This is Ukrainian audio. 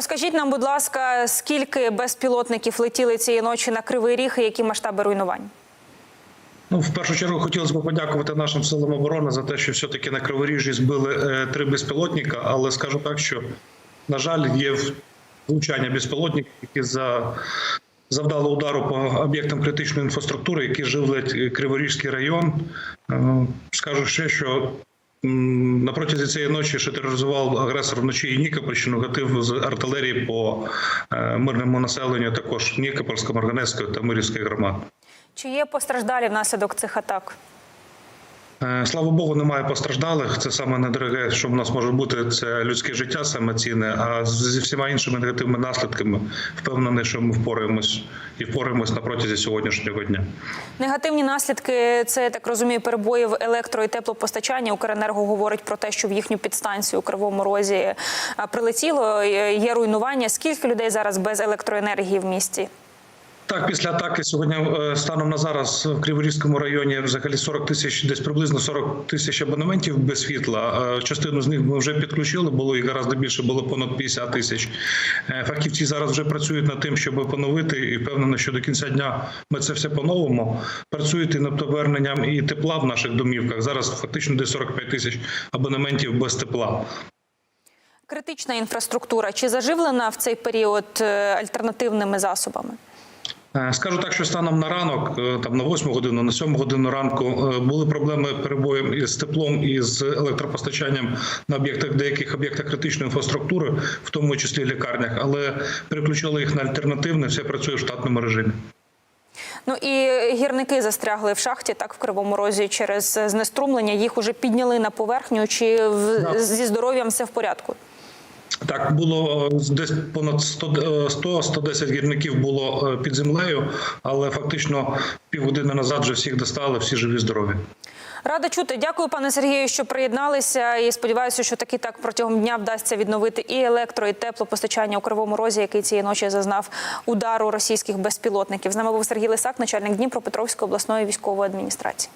Розкажіть нам, будь ласка, скільки безпілотників летіли цієї ночі на Кривий Ріг і які масштаби руйнувань? Ну, в першу чергу хотілося б подякувати нашим силам оборони за те, що все-таки на Криворіжжі збили е, три безпілотника. Але скажу так, що на жаль, є влучання безпілотників, які за завдали удару по об'єктам критичної інфраструктури, які живлять е, Криворізький район. Е, Скажу ще, що на протязі цієї ночі ще тероризував агресор вночі і Нікопольщину, гатив з артилерії по е, мирному населенню, також Нікопольської, Марганецької та Мирівської громад. Чи є постраждалі внаслідок цих атак? Е, Слава Богу, немає постраждалих. Це саме недороге, що в нас може бути. Це людське життя, саме цінне. А зі всіма іншими негативними наслідками впевнений, що ми впораємось і впораємось на протязі сьогоднішнього дня. Негативні наслідки це я так розумію, в електро і теплопостачанні. Укренерго говорить про те, що в їхню підстанцію у Кривому Розі прилетіло. е, Є руйнування. Скільки людей зараз без електроенергії в місті? Так, після атаки сьогодні е, станом на зараз в Криворізькому районі взагалі 40 тисяч, десь приблизно 40 тисяч абонементів без світла. Частину з них ми вже підключили. Було і гораздо більше, було понад 50 тисяч. Е, Фахівці зараз вже працюють над тим, щоб поновити, і впевнено, що до кінця дня ми це все поновимо. Працюють і над поверненням і тепла в наших домівках. Зараз фактично десь 45 тисяч абонементів без тепла. Критична інфраструктура чи заживлена в цей період е, альтернативними засобами? Е, Скажу так, що станом на ранок, е, там на 8 годину, на 7 годину ранку е, були проблеми перебоєм із теплом і з електропостачанням на об'єктах деяких об'єктах критичної інфраструктури, в тому числі лікарнях, але переключили їх на альтернативне, все працює в штатному режимі. Ну і гірники застрягли в шахті, так в Кривому Розі через знеструмлення. Їх уже підняли на поверхню. Чи в, Так. зі здоров'ям все в порядку? Так було е, десь понад 100-110 гірників було е, під землею, але фактично півгодини назад вже всіх достали, всі живі, здорові. Рада чути. Дякую, пане Сергію, що приєдналися. І сподіваюся, що таки так протягом дня вдасться відновити і електро, і теплопостачання у Кривому Розі, який цієї ночі зазнав удару російських безпілотників. З нами був Сергій Лисак, начальник Дніпропетровської обласної військової адміністрації.